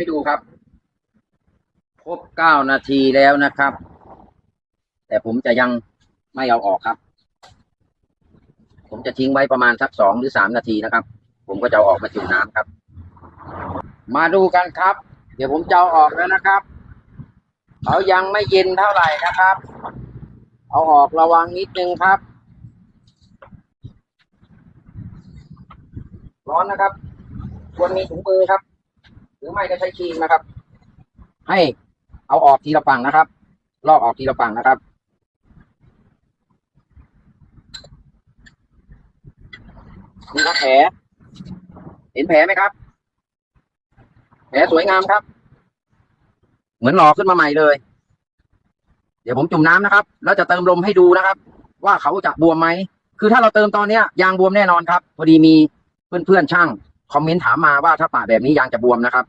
ให้ดูครับ ครบเก้านาทีแล้วนะครับ แต่ผมจะยังไม่เอาออกครับ ผมจะทิ้งไว้ประมาณสักสองหรือสามนาทีนะครับ ผมก็จะเอาออกมาจุ่มน้ำครับ มาดูกันครับ เดี๋ยวผมจะเอาออกแล้วนะครับเขายังไม่เย็นเท่าไหร่นะครับ เอาออกระวังนิดนึงครับ ร้อนนะครับ ควรมีถุงมือครับ หรือไม่ก็ใช้ครีมนะครับ ให้เอาออกทีละฝั่งนะครับ ลอกออกทีละฝั่งนะครับ นี่ครับแผล เห็นแผลไหมครับ แผลสวยงามครับ เหมือนหล่อขึ้นมาใหม่เลย เดี๋ยวผมจุ่มน้ำนะครับ แล้วจะเติมลมให้ดูนะครับ ว่าเขาจะบวมไหม คือถ้าเราเติมตอนเนี้ยยางบวมแน่นอนครับ พอดีมีเพื่อนๆช่าง คอมเมนต์ถามมาว่าถ้าปะแบบนี้ยางจะบวมนะครับ